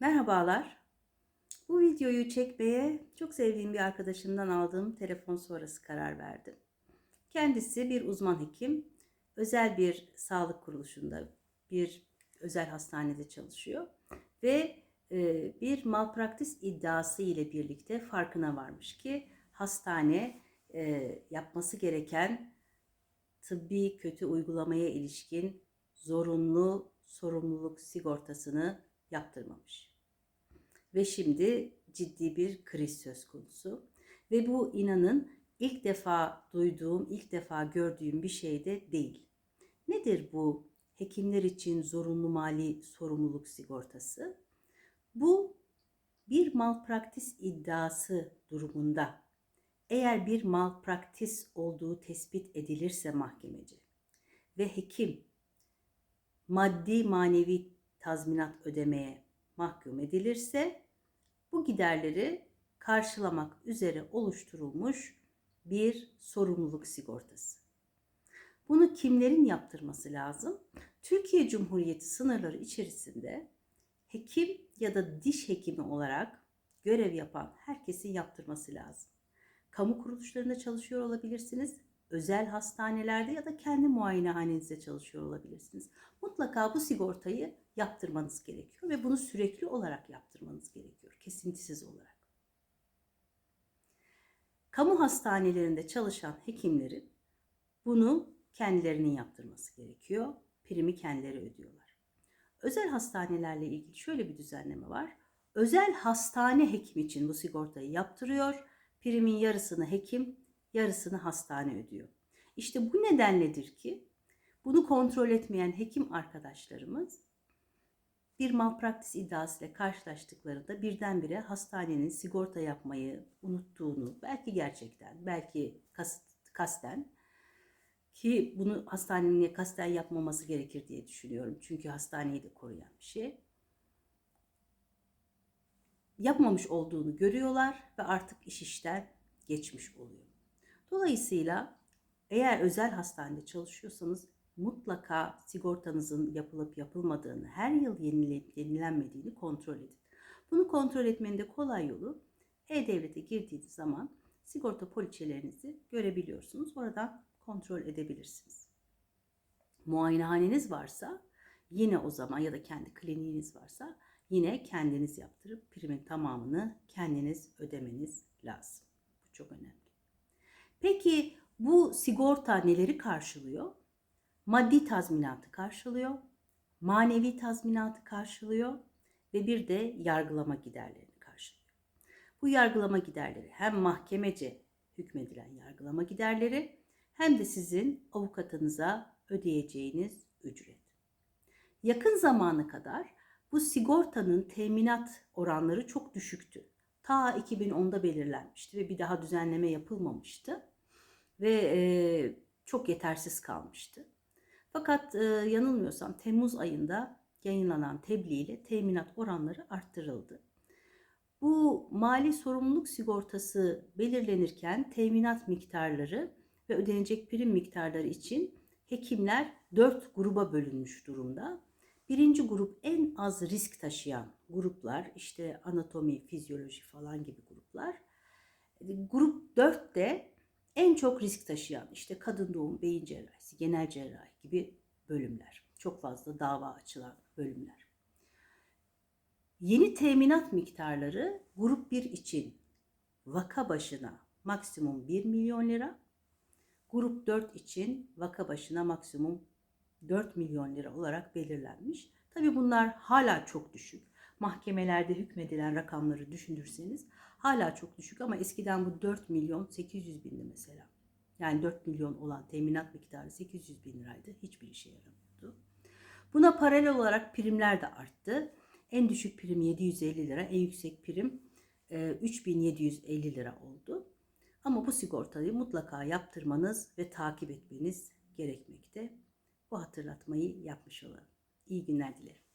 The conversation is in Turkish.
Merhabalar. Bu videoyu çekmeye çok sevdiğim bir arkadaşımdan aldığım telefon sonrası karar verdim. Kendisi bir uzman hekim. Özel bir sağlık kuruluşunda, bir özel hastanede çalışıyor. Ve e, bir malpraktis iddiası ile birlikte farkına varmış ki hastane e, yapması gereken tıbbi kötü uygulamaya ilişkin zorunlu sorumluluk sigortasını yaptırmamış. Ve şimdi ciddi bir kriz söz konusu. Ve bu inanın ilk defa duyduğum, ilk defa gördüğüm bir şey de değil. Nedir bu hekimler için zorunlu mali sorumluluk sigortası? Bu bir malpraktis iddiası durumunda eğer bir malpraktis olduğu tespit edilirse mahkemece ve hekim maddi manevi tazminat ödemeye mahkum edilirse bu giderleri karşılamak üzere oluşturulmuş bir sorumluluk sigortası. Bunu kimlerin yaptırması lazım? Türkiye Cumhuriyeti sınırları içerisinde hekim ya da diş hekimi olarak görev yapan herkesin yaptırması lazım. Kamu kuruluşlarında çalışıyor olabilirsiniz özel hastanelerde ya da kendi muayenehanenizde çalışıyor olabilirsiniz. Mutlaka bu sigortayı yaptırmanız gerekiyor ve bunu sürekli olarak yaptırmanız gerekiyor, kesintisiz olarak. Kamu hastanelerinde çalışan hekimlerin bunu kendilerinin yaptırması gerekiyor. Primi kendileri ödüyorlar. Özel hastanelerle ilgili şöyle bir düzenleme var. Özel hastane hekim için bu sigortayı yaptırıyor. Primin yarısını hekim, yarısını hastane ödüyor. İşte bu nedenledir ki bunu kontrol etmeyen hekim arkadaşlarımız bir malpraktis iddiasıyla karşılaştıklarında birdenbire hastanenin sigorta yapmayı unuttuğunu, belki gerçekten, belki kas, kasten ki bunu hastanenin kasten yapmaması gerekir diye düşünüyorum. Çünkü hastaneyi de koruyan bir şey. Yapmamış olduğunu görüyorlar ve artık iş işten geçmiş oluyor. Dolayısıyla eğer özel hastanede çalışıyorsanız mutlaka sigortanızın yapılıp yapılmadığını, her yıl yenilenip yenilenmediğini kontrol edin. Bunu kontrol etmenin de kolay yolu E-Devlet'e girdiğiniz zaman sigorta poliçelerinizi görebiliyorsunuz. Oradan kontrol edebilirsiniz. Muayenehaneniz varsa yine o zaman ya da kendi kliniğiniz varsa yine kendiniz yaptırıp primin tamamını kendiniz ödemeniz lazım. Bu çok önemli. Peki bu sigorta neleri karşılıyor? Maddi tazminatı karşılıyor, manevi tazminatı karşılıyor ve bir de yargılama giderlerini karşılıyor. Bu yargılama giderleri hem mahkemece hükmedilen yargılama giderleri hem de sizin avukatınıza ödeyeceğiniz ücret. Yakın zamana kadar bu sigortanın teminat oranları çok düşüktü ta 2010'da belirlenmişti ve bir daha düzenleme yapılmamıştı ve e, çok yetersiz kalmıştı. Fakat e, yanılmıyorsam Temmuz ayında yayınlanan tebliğ ile teminat oranları arttırıldı. Bu mali sorumluluk sigortası belirlenirken teminat miktarları ve ödenecek prim miktarları için hekimler dört gruba bölünmüş durumda. Birinci grup en az risk taşıyan gruplar işte anatomi, fizyoloji falan gibi gruplar. Grup 4 de en çok risk taşıyan işte kadın doğum, beyin cerrahisi, genel cerrahi gibi bölümler. Çok fazla dava açılan bölümler. Yeni teminat miktarları grup 1 için vaka başına maksimum 1 milyon lira, grup 4 için vaka başına maksimum 4 milyon lira olarak belirlenmiş. Tabi bunlar hala çok düşük. Mahkemelerde hükmedilen rakamları düşünürseniz hala çok düşük ama eskiden bu 4 milyon 800 bindi mesela. Yani 4 milyon olan teminat miktarı 800 bin liraydı. Hiçbir işe yaramıyordu. Buna paralel olarak primler de arttı. En düşük prim 750 lira, en yüksek prim 3750 lira oldu. Ama bu sigortayı mutlaka yaptırmanız ve takip etmeniz gerekmekte bu hatırlatmayı yapmış olalım. İyi günler dilerim.